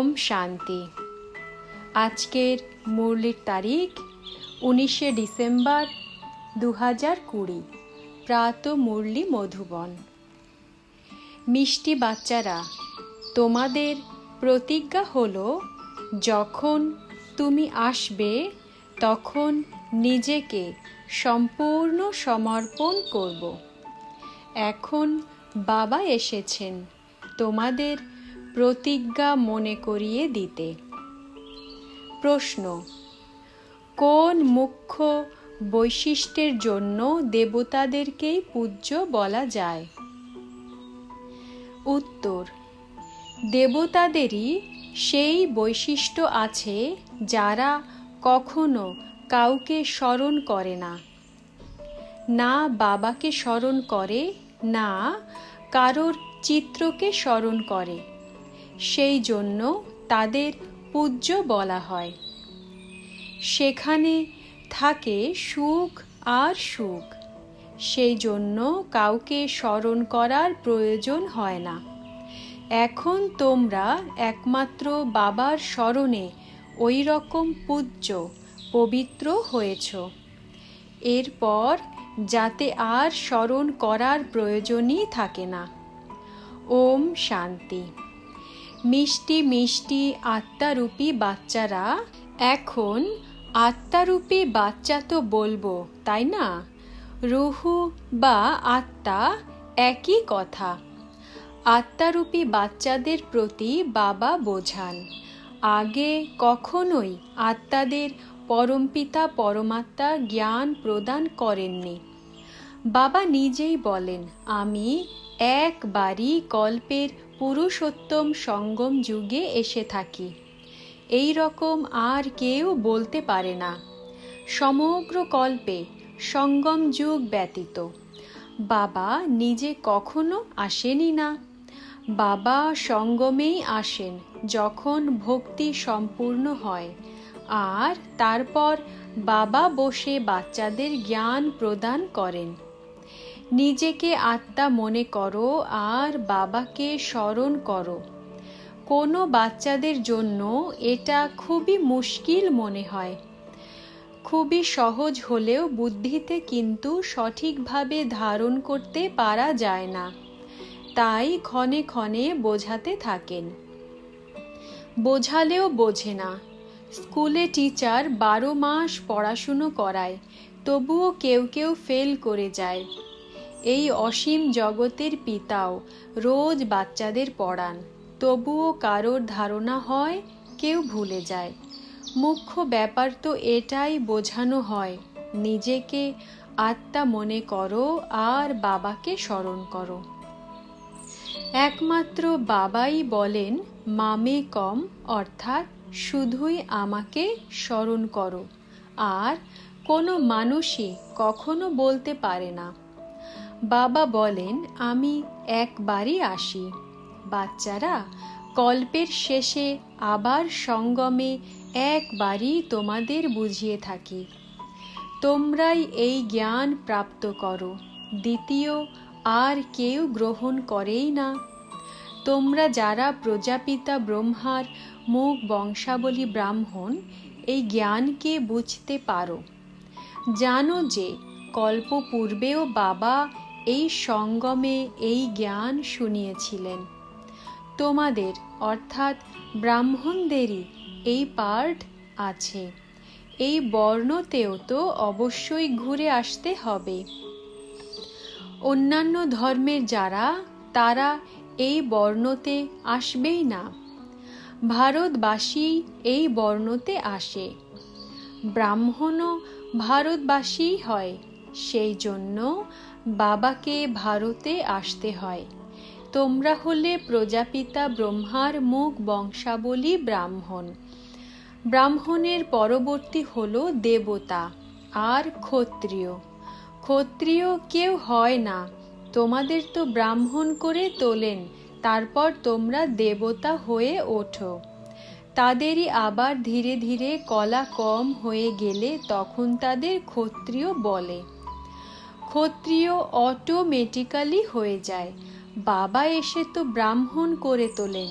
ওম শান্তি। আজকের মুরলির তারিখ উনিশে ডিসেম্বর দু হাজার কুড়ি। প্রাত মুরলি মধুবন। মিষ্টি বাচ্চারা, তোমাদের প্রতিজ্ঞা হলো, যখন তুমি আসবে, তখন নিজেকে সম্পূর্ণ সমর্পণ করব। এখন বাবা এসেছেন, তোমাদের প্রতিজ্ঞা মনে করিয়ে দিতে। প্রশ্ন, কোন মুখ্য বৈশিষ্ট্যের জন্য দেবতাদেরকেই পূজ্য বলা যায়? উত্তর, দেবতাদেরই সেই বৈশিষ্ট্য আছে যারা কখনো কাউকে স্মরণ করে না। না বাবাকে স্মরণ করে, না কারোর চিত্রকে স্মরণ করে। সেই জন্য তাদের পূজ্য বলা হয়। সেখানে থাকে সুখ আর সুখ। সেই জন্য কাউকে স্মরণ করার প্রয়োজন হয় না। এখন তোমরা একমাত্র বাবার স্মরণে ওই রকম পূজ্য, পবিত্র হয়েছ। এরপর যাতে আর স্মরণ করার প্রয়োজনই থাকে না। ওম শান্তি। মিষ্টি মিষ্টি আত্মারূপী বাচ্চারা, এখন আত্মারূপী বাচ্চা তো বলব, তাই না? রুহু বা আত্মা একই কথা। আত্মারূপী বাচ্চাদের প্রতি বাবা বোঝান, আগে কখনোই আত্মাদের পরমপিতা পরমাত্মা জ্ঞান প্রদান করেননি। বাবা নিজেই বলেন, আমি একবারই কল্পের পুরুষোত্তম সঙ্গম যুগে এসে থাকি। এই রকম আর কেউ বলতে পারে না। সমগ্র কল্পে সঙ্গম যুগ ব্যতীত। বাবা নিজে কখনো আসেনি না। বাবা সঙ্গমেই আসেন যখন ভক্তি সম্পূর্ণ হয়। আর তারপর বাবা বসে বাচ্চাদের জ্ঞান প্রদান করেন। নিজেকে আত্মা মনে করো আর বাবাকে স্মরণ করো। কোনো বাচ্চাদের জন্য এটা খুবই মুশকিল মনে হয়। খুবই সহজ হলেও বুদ্ধিতে কিন্তু সঠিকভাবে ধারণ করতে পারা যায় না। তাই ক্ষণে ক্ষণে বোঝাতে থাকেন। বোঝালেও বোঝে না। স্কুলে টিচার বারো মাস পড়াশুনো করায়, তবুও কেউ কেউ ফেল করে যায়। এই অসীম জগতের পিতাও রোজ বাচ্চাদের পড়ান। তবুও কারোর ধারণা হয়, কেউ ভুলে যায়। মুখ্য ব্যাপার তো এটাই বোঝানো হয়, নিজেকে আত্মা মনে করো আর বাবাকে স্মরণ করো। একমাত্র বাবাই বলেন, মামে কম অর্থাৎ শুধুই আমাকে স্মরণ করো। আর কোনো মানুষই কখনো বলতে পারে না। বাবা বলেন, আমি একবারই আসি। বাচ্চারা কল্পের শেষে আবার সঙ্গমে একবারই তোমাদের বুঝিয়ে থাকি। তোমরাই এই জ্ঞান প্রাপ্ত করো। দ্বিতীয়, আর কেউ গ্রহণ করেই না। তোমরা যারা প্রজাপিতা ব্রহ্মার মুখ বংশাবলী ব্রাহ্মণ, এই জ্ঞানকে বুঝতে পারো। জানো যে কল্প পূর্বেও বাবা এই সঙ্গমে এই জ্ঞান শুনিয়েছিলেন। তোমাদের, অর্থাৎ ব্রাহ্মণদেরই, এই পার্ট আছে। এই বর্ণতেও তো অবশ্যই ঘুরে আসতে হবে। অন্যান্য ধর্মের যারা, তারা এই বর্ণতে আসবেই না। ভারতবাসী এই বর্ণতে আসে। ব্রাহ্মণও ভারতবাসীই হয়, সেই জন্য বাবাকে ভারতে আসতে হয়। তোমরা হলে প্রজাপিতা ব্রহ্মার মুখ বংশাবলী ব্রাহ্মণ। ব্রাহ্মণের পরবর্তী হল দেবতা, আর ক্ষত্রিয়। ক্ষত্রিয় কেউ হয় না। তোমাদের তো ব্রাহ্মণ করে তোলেন, তারপর তোমরা দেবতা হয়ে ওঠো। তাদেরই আবার ধীরে ধীরে কলা কম হয়ে গেলে তখন তাদের ক্ষত্রিয় বলে। ক্ষত্রিয় অটোমেটিক্যালি হয়ে যায়। বাবা এসে তো ব্রাহ্মণ করে তোলেন।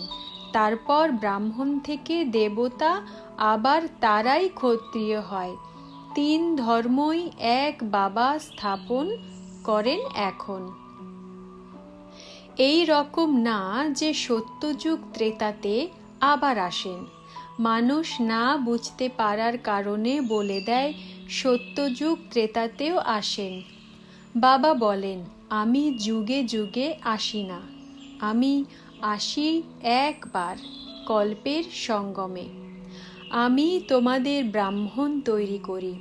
তারপর ব্রাহ্মণ থেকে দেবতা আবার তারাই ক্ষত্রিয় হয়। তিন ধর্মই এক বাবা স্থাপন করেন এখন। এই রকম না যে সত্যযুগ ত্রেতাতে আবার আসেন। মানুষ না বুঝতে পারার কারণে বলে দেয়, সত্যযুগ ত্রেতাতেও আসেন। বাবা বলেন, আমি যুগে যুগে আসি না। আমি আসি একবার কল্পের সঙ্গমে। আমি তোমাদের ব্রাহ্মণ তৈরি করি,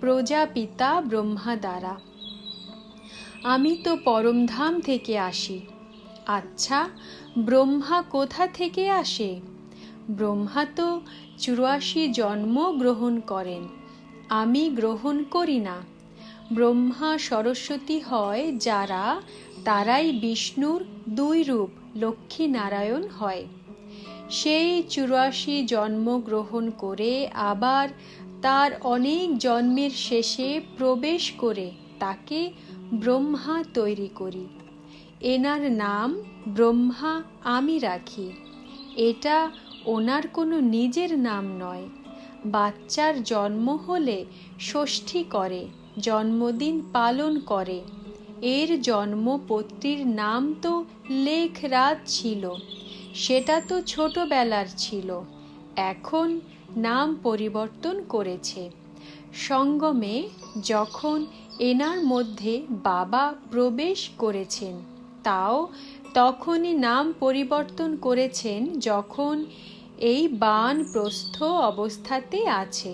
প্রজাপিতা ব্রহ্মা দ্বারা। আমি তো পরমধাম থেকে আসি। আচ্ছা ব্রহ্মা কোথা থেকে আসে? ব্রহ্মা তো চুরাশি জন্ম গ্রহণ করেন। আমি গ্রহণ করি না। ব্রহ্মা সরস্বতী হয় যারা, তারাই বিষ্ণুর দুই রূপ, লক্ষ্মী নারায়ণ হয়। সেই চুরাশি জন্ম গ্রহণ করে আবার তার অনেক জন্মের শেষে প্রবেশ করে তাকে ব্রহ্মা তৈরি করি। এনার নাম ব্রহ্মা আমি রাখি। এটা ওনার কোনো নিজের নাম নয়। বাচ্চার জন্ম হলে ষষ্ঠী করে। জন্মদিন পালন করে। এর জন্মপত্রীর নাম তো লেখ রাত ছিল। সেটা তো ছোটবেলার ছিল। এখন নাম পরিবর্তন করেছে। সঙ্গমে যখন এনার মধ্যে বাবা প্রবেশ করেছেন, তাও তখনই নাম পরিবর্তন করেছেন যখন এই বান প্রস্থ অবস্থাতে আছে।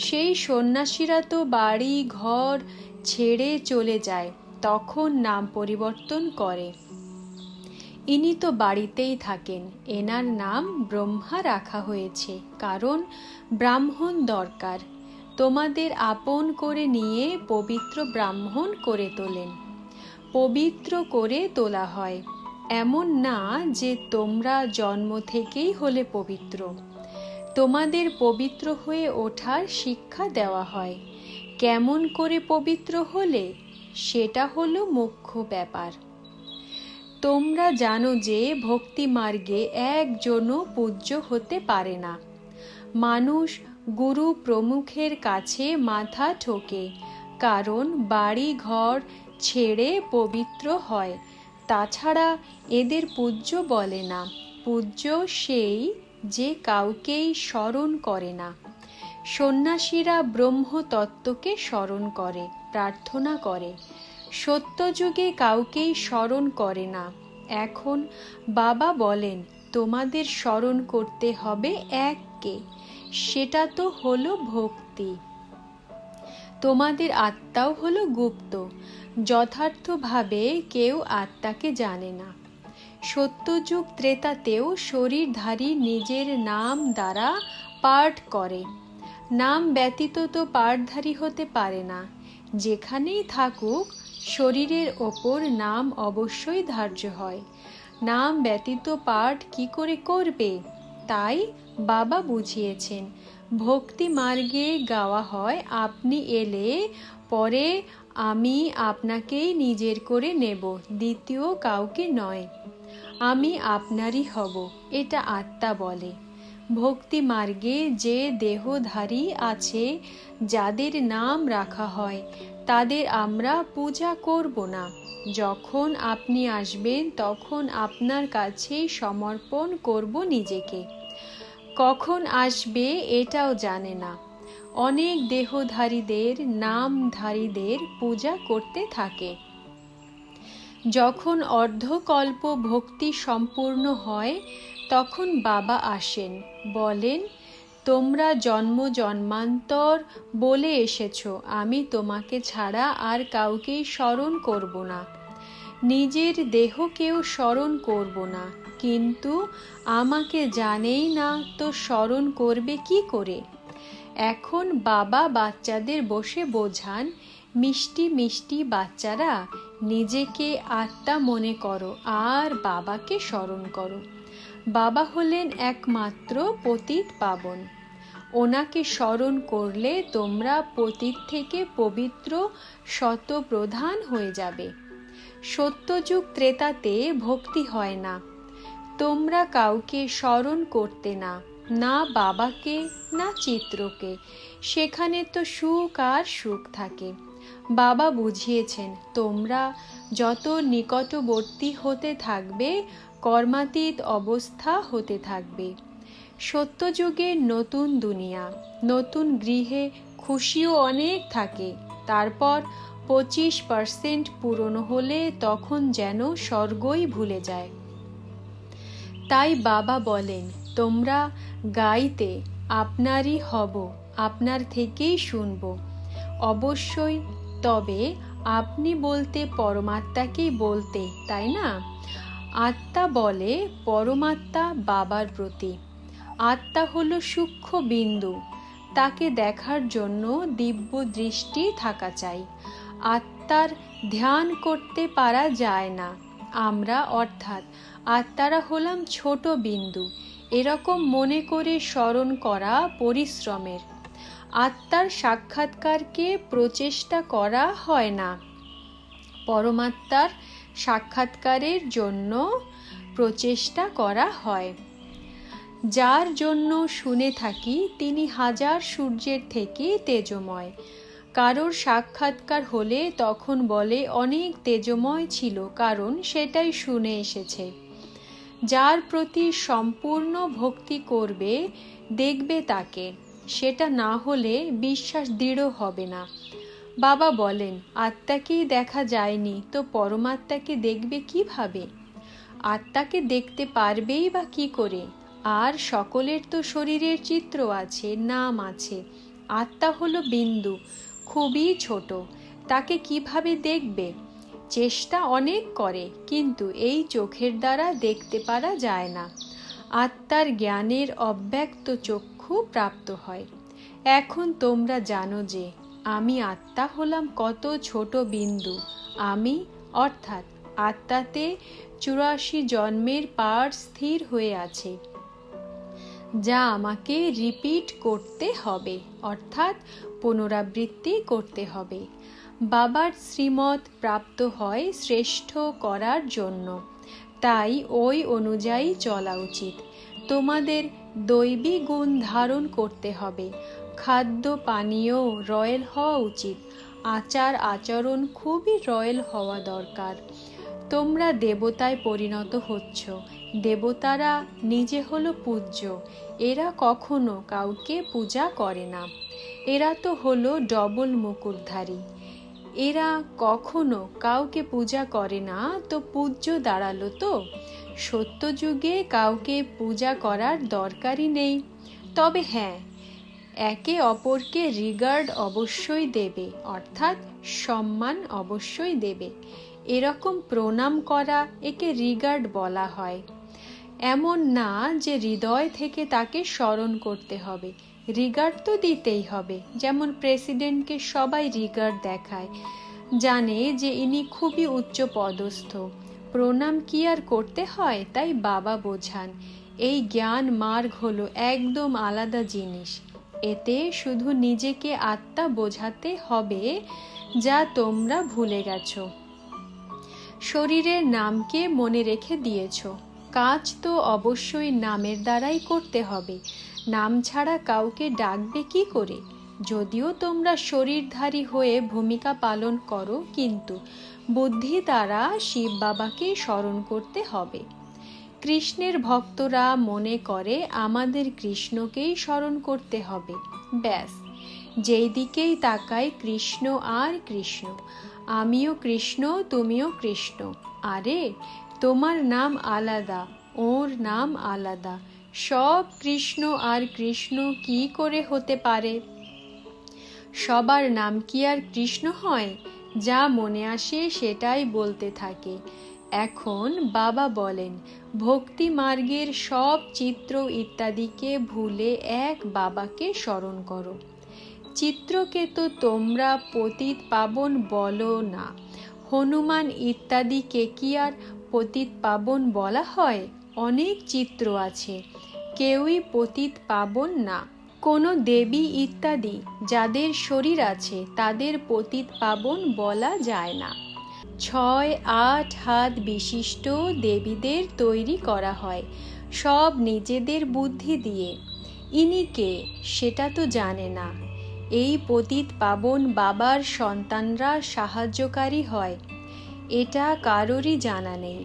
সেই সন্ন্যাসীরা তো বাড়ি, ঘর ছেড়ে চলে যায়, তখন নাম পরিবর্তন করে। ইনি তো বাড়িতেই থাকেন, এনার নাম ব্রহ্মা রাখা হয়েছে, কারণ ব্রাহ্মণ দরকার। তোমাদের আপন করে নিয়ে পবিত্র ব্রাহ্মণ করে তোলেন, পবিত্র করে তোলা হয়। এমন না যে তোমরা জন্ম থেকেই হলে পবিত্র। তোমাদের পবিত্র হয়ে ওঠার শিক্ষা দেওয়া হয়। কেমন করে পবিত্র হলে? সেটা হলো মুখ্য ব্যাপার। তোমরা জানো যে ভক্তি মার্গে একজনও পূজ্য হতে পারে না। মানুষ গুরু প্রমুখের কাছে মাথা ঠোকে, কারণ বাড়ি ঘর ছেড়ে পবিত্র হয়। তাছাড়া এদের পূজ্য বলে না। পূজ্য সেই যে কাউকেই স্মরণ করে না। সন্ন্যাসীরা ব্রহ্মতত্ত্বকে স্মরণ করে, প্রার্থনা করে। সত্যযুগে কাউকেই স্মরণ করে না। এখন বাবা বলেন, তোমাদের স্মরণ করতে হবে এককে। সেটা তো হলো ভক্তি। তোমাদের আত্মাও হলো গুপ্ত। যথার্থভাবে কেউ আত্মাকে জানে না। সত্যযুগ ত্রেতাতেও শরীরধারী নিজের নাম দ্বারা পাঠ করে। নাম ব্যতীত তো পাঠধারী হতে পারে না। যেখানেই থাকুক, শরীরের ওপর নাম অবশ্যই ধার্য হয়। নাম ব্যতীত পাঠ কি করে করবে? তাই বাবা বুঝিয়েছেন, ভক্তি মার্গে গাওয়া হয়, আপনি এলে পরে আমি আপনাকেই নিজের করে নেব, দ্বিতীয় কাউকে নয়। আমি আপনারই হব, এটা আত্মা বলে। ভক্তি মার্গে যে দেহধারী আছে, যাদের নাম রাখা হয়, তাদের আমরা পূজা করব না। যখন আপনি আসবেন, তখন আপনার কাছেই সমর্পণ করব নিজেকে। কখন আসবে, এটাও জানে না। অনেক দেহধারীদের, নামধারীদের পূজা করতে থাকে। যখন অর্ধকল্প ভক্তি সম্পূর্ণ হয়, তখন বাবা আসেন, বলেন, তোমরা জন্ম জন্মান্তর বলে এসেছ, আমি তোমাকে ছাড়া আর কাউকেই স্মরণ করব না। নিজের দেহকেও স্মরণ করব না, কিন্তু আমাকে জানেই না তো স্মরণ করবে কি করে? এখন বাবা বাচ্চাদের বসে বোঝান মিষ্টি মিষ্টি বাচ্চারা, নিজেকে আত্মা মনে করো, আর বাবাকে স্মরণ করো। বাবা হলেন একমাত্র পতিত পাবন। ওনাকে স্মরণ করলে তোমরা পতিত থেকে পবিত্র শতপ্রধান হয়ে যাবে। সত্যযুগ ত্রেতাতে ভক্তি হয় না। তোমরা কাউকে স্মরণ করতে না না বাবাকে, না চিত্রকে। সেখানে তো সুখ আর সুখ থাকে। বাবা বুঝিয়েছেন, তোমরা যত নিকটবর্তী হতে থাকবে, কর্মাতীত অবস্থা হতে থাকবে। সত্যযুগের নতুন দুনিয়া, নতুন গৃহে খুশিও অনেক থাকে, তারপর পঁচিশ পার্সেন্ট পুরনো হলে তখন যেন স্বর্গই ভুলে যায়। তাই বাবা বলেন, তোমরা গাইতে আপনারই হব, আপনার থেকেই শুনব। অবশ্যই তবে আপনি বলতে পরমাত্মাকেই বলতে, তাই না? আত্মা বলে পরমাত্মা বাবার প্রতি। আত্মা হলো সূক্ষ্ম বিন্দু। তাকে দেখার জন্য দিব্য দৃষ্টি থাকা চাই। আত্মার ধ্যান করতে পারা যায় না। আমরা অর্থাৎ আত্মারা হলাম ছোট বিন্দু। এরকম মনে করে স্মরণ করা পরিশ্রমের। আত্মার সাক্ষাৎকারকে প্রচেষ্টা করা হয় না। পরমাত্মার সাক্ষাৎকারের জন্য প্রচেষ্টা করা হয়। যার জন্য শুনে থাকি, তিনি হাজার সূর্যের থেকে তেজময়। কারোর সাক্ষাৎকার হলে তখন বলে, অনেক তেজময় ছিল, কারণ সেটাই শুনে এসেছে। যার প্রতি সম্পূর্ণ ভক্তি করবে, দেখবে তাকে। সেটা না হলে বিশ্বাস দৃঢ় হবে না। বাবা বলেন, আত্মাকেই দেখা যায়নি, তো পরমাত্মাকে দেখবে কীভাবে? আত্মাকে দেখতে পারবেই বা কি করে? আর সকলের তো শরীরের চিত্র আছে, নাম আছে। আত্মা হলো বিন্দু, খুবই ছোট। তাকে কীভাবে দেখবে? চেষ্টা অনেক করে, কিন্তু এই চোখের দ্বারা দেখতে পারা যায় না। আত্মার জ্ঞানের অব্যক্ত চক্ষু প্রাপ্ত হয়। এখন তোমরা জানো যে, আমি আত্মা হলাম কত ছোট বিন্দু। আমি, অর্থাৎ আত্মাতে চুরাশি জন্মের পার স্থির হয়ে আছে। যা আমাকে রিপিট করতে হবে, অর্থাৎ পুনরাবৃত্তি করতে হবে। বাবার শ্রীমত প্রাপ্ত হয় শ্রেষ্ঠ করার জন্য। তাই ওই অনুযায়ী চলা উচিত। তোমাদের দৈবী গুণ ধারণ করতে হবে। খাদ্য পানীয় রয়্যাল হওয়া উচিত। আচার আচরণ খুবই রয়্যাল হওয়া দরকার। তোমরা দেবতায় পরিণত হচ্ছ। দেবতারা নিজে হলো পূজ্য। এরা কখনো কাউকে পূজা করে না। এরা তো হলো ডবল মুকুটধারী। এরা কখনো কাউকে পূজা করে না, তো পূজ্য দাঁড়াল তো। সত্যযুগে কাউকে পূজা করার দরকারই নেই। তবে হ্যাঁ একে অপরকে রিগার্ড অবশ্যই দেবে, অর্থাৎ সম্মান অবশ্যই দেবে। এরকম প্রণাম করা একে রিগার্ড বলা হয়। এমন না যে হৃদয় থেকে তাকে স্মরণ করতে হবে। রিগার্ড তো দিতেই হবে, যেমন প্রেসিডেন্টকে সবাই রিগার্ড দেখায়, জানে যে ইনি খুবই উচ্চ পদস্থ প্রণাম কি আর করতে হয়, তাই বাবা বোঝান। এই জ্ঞান মার্গ হলো একদম আলাদা জিনিস। এতে শুধু নিজেকে আত্মা বোঝাতে হবে, যা তোমরা ভুলে গেছ। শরীরের নামকে মনে রেখে দিয়েছ। কাজ তো অবশ্যই নামের দ্বারাই করতে হবে। নাম ছাড়া কাউকে ডাকবে কি করে? যদিও তোমরা শরীরধারী হয়ে ভূমিকা পালন করো, কিন্তু বুদ্ধি দ্বারা শিব বাবাকে স্মরণ করতে হবে। কৃষ্ণের ভক্তরা মনে করে আমাদের কৃষ্ণকেই স্মরণ করতে হবে। ব্যাস। যেই দিকেই তাকায় কৃষ্ণ আর কৃষ্ণ। আমিও কৃষ্ণ, তুমিও কৃষ্ণ। আরে, তোমার নাম আলাদা, ওর নাম আলাদা। সব কৃষ্ণ আর কৃষ্ণ কি করে হতে পারে? সবার নাম কি আর কৃষ্ণ হয়? যা মনে আসে সেটাই বলতে থাকে। এখন বাবা বলেন, ভক্তি মার্গের সব চিত্র ইত্যাদিকে ভুলে এক বাবাকে স্মরণ করো। চিত্রকে তো তোমরা পতিত পাবন বলো না। হনুমান ইত্যাদিকে কি আর পতিত পাবন বলা হয়? অনেক চিত্র আছে। কেউই পতিত পাবন না। কোনো দেবী ইত্যাদি যাদের শরীর আছে তাদের পতিত পাবন বলা যায় না। ছয়, আট হাত বিশিষ্ট দেবীদের তৈরি করা হয় সব নিজেদের বুদ্ধি দিয়ে। ইনি কে সেটা তো জানে না। এই পতিত পাবন বাবার সন্তানরা সাহায্যকারী হয়। এটা কারোরই জানা নেই।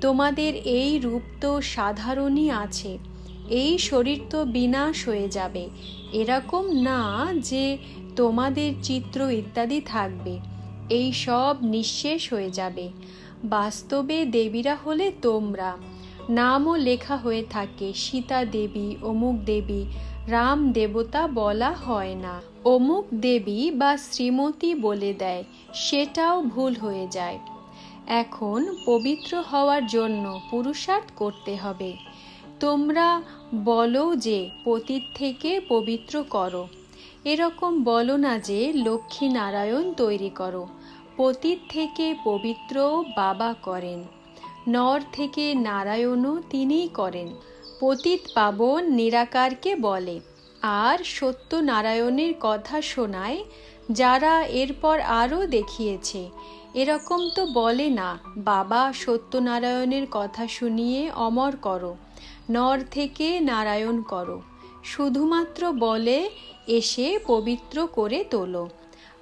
তোমাদের এই রূপ তো সাধারণই আছে। এই শরীর তো বিনাশ হয়ে যাবে। এরকম না যে তোমাদের চিত্র ইত্যাদি থাকবে। এই সব নিঃশেষ হয়ে যাবে। বাস্তবে দেবীরা হলে তোমরা। নামও লেখা হয়ে থাকে, সীতা দেবী, অমুক দেবী, রাম দেবতা বলা হয় না। অমুক দেবী বা শ্রীমতী বলে দেয়, সেটাও ভুল হয়ে যায়। এখন পবিত্র হওয়ার জন্য পুরুষার্থ করতে হবে। তোমরা বলো যে পতীত থেকে পবিত্র করো। এরকম বলো না যে লক্ষ্মী নারায়ণ তৈরি করো। পতীত থেকে পবিত্র বাবা করেন, নর থেকে নারায়ণও তিনিই করেন। পতিত পাবন নিরাকারকে বলে, আর সত্য নারায়ণের কথা শোনায়, যারা এরপর আরও দেখিয়েছে। এরকম তো বলে না, বাবা সত্যনারায়ণের কথা শুনিয়ে অমর করো। নর থেকে নারায়ণ করো। শুধুমাত্র বলে, এসে পবিত্র করে তোলো।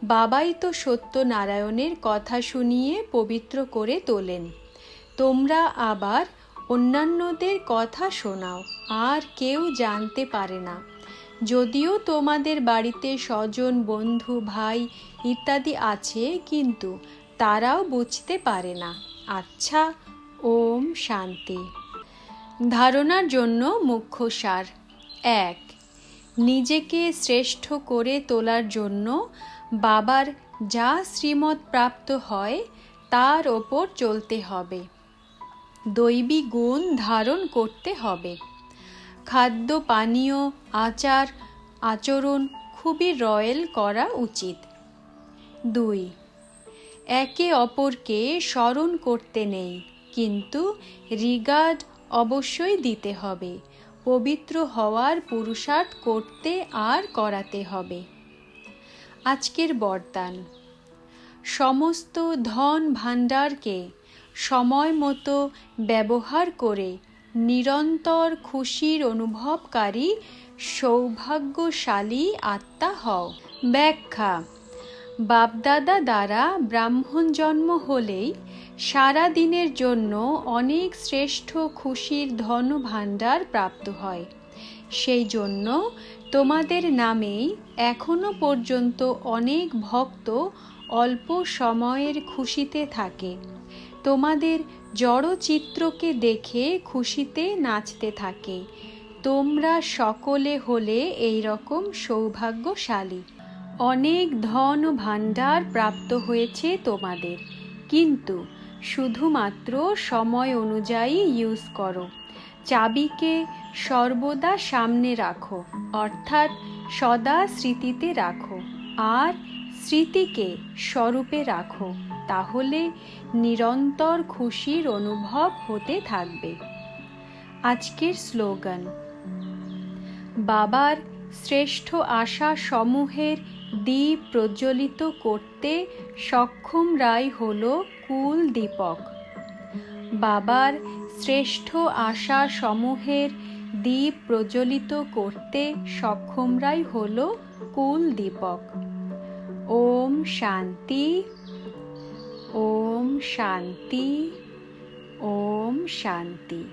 বাবাই তো সত্যনারায়ণের কথা শুনিয়ে পবিত্র করে তোলেন। তোমরা আবার অন্যান্যদের কথা শোনাও, আর কেউ জানতে পারে না। যদিও তোমাদের বাড়িতে স্বজন, বন্ধু, ভাই ইত্যাদি আছে, কিন্তু তারাও বুঝতে পারে না। আচ্ছা ওম শান্তি। ধারণার জন্য মুখ্য সার। এক, নিজেকে শ্রেষ্ঠ করে তোলার জন্য বাবার যা শ্রীমত প্রাপ্ত হয় তার ওপর চলতে হবে। দৈবী গুণ ধারণ করতে হবে। খাদ্য, পানীয়, আচার, আচরণ খুবই রয়েল করা উচিত। দুই, একে অপরকে স্মরণ করতে নেই, কিন্তু রিগার্ড অবশ্যই দিতে হবে। পবিত্র হওয়ার পুরুষার্থ করতে আর করাতে হবে। আজকের বরদান। সমস্ত ধন ভাণ্ডারকে সময় মতো ব্যবহার করে নিরন্তর খুশির অনুভবকারী, সৌভাগ্যশালী আত্মা হও। ব্যাখ্যা। বাপদাদা দ্বারা ব্রাহ্মণ জন্ম হলেই সারা দিনের জন্য অনেক শ্রেষ্ঠ খুশির ধন ভাণ্ডার প্রাপ্ত হয়। সেই জন্য তোমাদের নামেই এখনও পর্যন্ত অনেক ভক্ত অল্প সময়ের খুশিতে থাকে। তোমাদের জড় চিত্রকে দেখে খুশিতে নাচতে থাকে। তোমরা সকলে হলে এই রকম সৌভাগ্যশালী। অনেক ধন ভাণ্ডার প্রাপ্ত হয়েছে তোমাদের। কিন্তু শুধুমাত্র সময় অনুযায়ী ইউজ করো। চাবিকে সর্বদা সামনে রাখো, অর্থাৎ সদা স্মৃতিতে রাখো। আর স্মৃতিকে স্বরূপে রাখো, তাহলে নিরন্তর খুশির অনুভব হতে থাকবে। আজকের স্লোগান, বাবার শ্রেষ্ঠ আশা সমূহের দ্বীপ প্রজ্বলিত করতে সক্ষম রায় হল কুল দীপক। বাবার শ্রেষ্ঠ আশা সমূহের দ্বীপ প্রজ্বলিত করতে সক্ষম সক্ষমরাই হল কুল দীপক। ওম শান্তি ওম শান্তি ওম শান্তি।